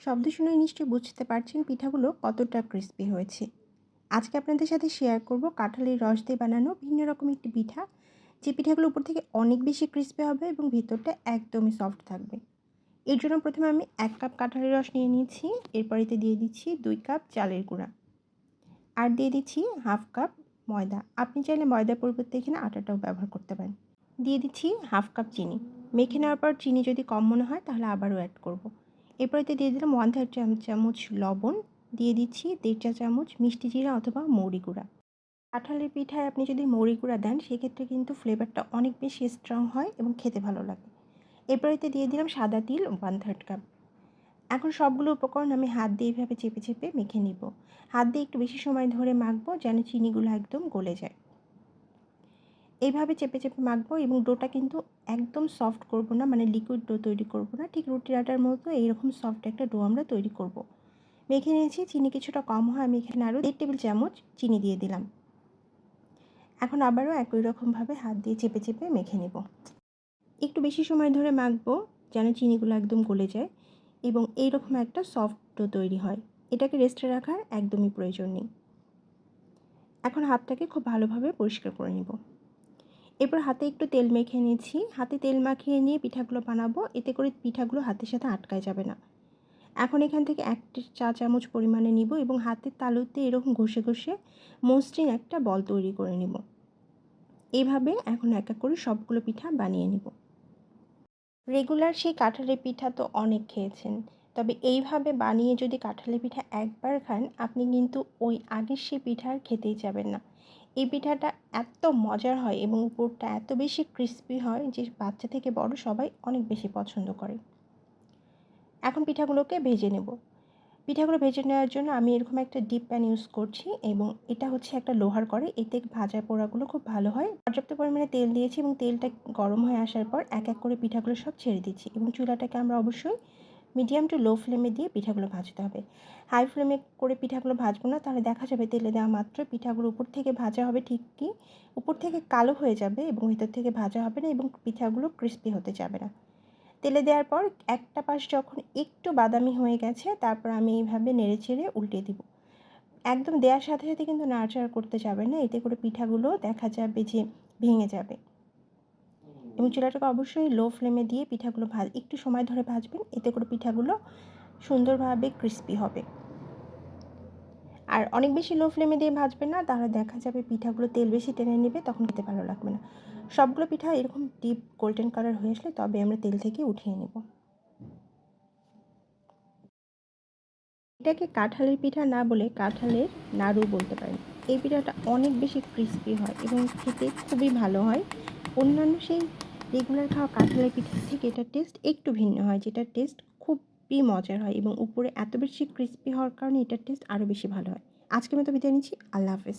শব্দ শুনে নিশ্চয়ই বুঝতে পারছেন পিঠাগুলো কতটা ক্রিস্পি হয়েছে। আজকে আপনাদের সাথে শেয়ার করব কাঁঠালের রস দিয়ে বানানো ভিন্ন রকম একটি পিঠা। যে পিঠাগুলো উপর থেকে অনেক বেশি ক্রিস্পি হবে এবং ভিতরটা একদমই সফট থাকবে। এর জন্য প্রথমে আমি এক কাপ কাঁঠালের রস নিয়ে নিয়েছি। এরপর এতে দিয়ে দিচ্ছি দুই কাপ চালের গুঁড়া। আর দিয়ে দিচ্ছি হাফ কাপ ময়দা। আপনি চাইলে ময়দার পরিবর্তে এখানে আটাটাও ব্যবহার করতে পারেন। দিয়ে দিচ্ছি হাফ কাপ চিনি। মেখে নেওয়ার পর চিনি যদি কম মনে হয় তাহলে আবারও অ্যাড করব। এরপর এতে দিয়ে দিলাম ওয়ান থার্ড চামচ লবণ, দিয়ে দিচ্ছি দেড় চা চামচ মিষ্টি জিরা অথবা মৌরি গুঁড়া। কাঁঠালের পিঠায় আপনি যদি মৌরি গুঁড়া দেন, সেক্ষেত্রে কিন্তু ফ্লেভারটা অনেক বেশি স্ট্রং হয় এবং খেতে ভালো লাগে। এরপরেতে দিয়ে দিলাম সাদা তিল ওয়ান থার্ড কাপ এখন সবগুলো উপকরণ আমি হাত দিয়ে এইভাবে চেপে চেপে মেখে নিব। হাত দিয়ে একটু বেশি সময় ধরে মাখবো যেন চিনিগুলো একদম গলে যায়। এইভাবে চেপে চেপে মাখবো এবং ডোটা কিন্তু একদম সফট করব না মানে লিকুইড ডো তৈরি করব না। ঠিক রুটি আটার মতো এইরকম সফট একটা ডো আমরা তৈরি করব। মেখে নিয়েছি, চিনি কিছুটা কম হয়, আমি এখানে আরও দেড় টেবিল চামচ চিনি দিয়ে দিলাম। এখন আবারও একই রকমভাবে হাত দিয়ে চেপে চেপে মেখে নেব। একটু বেশি সময় ধরে মাখবো যেন চিনিগুলো একদম গলে যায় এবং এইরকম একটা সফট ডো তৈরি হয়। এটাকে রেস্টে রাখার একদমই প্রয়োজন নেই। এখন হাতটাকে খুব ভালোভাবে পরিষ্কার করে নেব। এরপর হাতে একটু তেল মেখে নিয়েছি হাতে তেল মাখিয়ে নিয়ে পিঠাগুলো বানাবো। এতে করে পিঠাগুলো হাতের সাথে আটকায় যাবে না। এখন এখান থেকে এক চা চামচ পরিমাণে নিব এবং হাতের তালুতে এরকম ঘষে ঘষে মসৃণ একটা বল তৈরি করে নিব। এইভাবে এখন এক এক করে সবগুলো পিঠা বানিয়ে নিব। রেগুলার সেই কাঁঠালের পিঠা তো অনেক খেয়েছেন। তবে এইভাবে বানিয়ে যদি কাঁঠালের পিঠা একবার খান, আপনি কিন্তু ওই আগের সেই পিঠা আর খেতেই যাবেন না। এই পিঠাটা এত মজার হয় এবং উপরটা এত বেশি ক্রিস্পি হয় যে বাচ্চা থেকে বড় সবাই অনেক বেশি পছন্দ করে। এখন পিঠাগুলোকে ভেজে নেব। পিঠাগুলো ভেজে নেওয়ার জন্য আমি এরকম একটা ডিপ প্যান ইউজ করছি এবং এটা হচ্ছে একটা লোহার করে, এতে ভাজা পোড়াগুলো খুব ভালো হয়। পর্যাপ্ত পরিমাণে তেল দিয়েছি এবং তেলটা গরম হয়ে আসার পর এক এক করে পিঠাগুলো সব ছেড়ে দিচ্ছি এবং চুলাটাকে আমরা অবশ্যই মিডিয়াম টু লো ফ্লেমে দিয়ে পিঠাগুলো ভাজতে হবে। হাই ফ্লেমে করে পিঠাগুলো ভাজবো না, তাহলে দেখা যাবে তেলে দেওয়া মাত্র পিঠাগুলো উপর থেকে ভাজা হবে ঠিকই উপর থেকে কালো হয়ে যাবে এবং ভিতর থেকে ভাজা হবে না এবং পিঠাগুলো ক্রিস্পি হতে যাবে না। তেলে দেওয়ার পর একটা পাশ যখন একটু বাদামি হয়ে গেছে, তারপর আমি এইভাবে নেড়ে চেড়ে উল্টে দিব। একদম দেওয়ার সাথে সাথে কিন্তু নাড়াচাড়া করতে যাবে না, এতে করে পিঠাগুলো দেখা যাবে যে ভেঙে যাবে। এবং চুলাটাকে অবশ্যই লো ফ্লেমে দিয়ে পিঠাগুলো ভাজ, একটু সময় ধরে ভাজবেন। এতে করে পিঠাগুলো সুন্দরভাবে ক্রিস্পি হবে। আর অনেক বেশি লো ফ্লেমে দিয়ে ভাজবেন না, তাহলে দেখা যাবে পিঠাগুলো তেল বেশি টেনে নেবে, তখন খেতে ভালো লাগবে না। সবগুলো পিঠা এরকম ডিপ গোল্ডেন কালার হয়ে আসলে তবে আমরা তেল থেকে উঠিয়ে নেব। এটাকে কাঁঠালের পিঠা না বলে কাঁঠালের নাড়ু বলতে পারেন। এই পিঠাটা অনেক বেশি ক্রিস্পি হয় এবং খেতে খুবই ভালো হয়। অন্যান্য সেই রেগুলার খাওয়া কাঁঠালের পিঠার থেকে এটার টেস্ট একটু ভিন্ন হয় যেটার টেস্ট খুবই মজার হয় এবং উপরে এত বেশি ক্রিস্পি হওয়ার কারণে এটার টেস্ট আরও বেশি ভালো হয়। আজকের মতো বিদায় নিচ্ছি, আল্লাহ হাফেজ।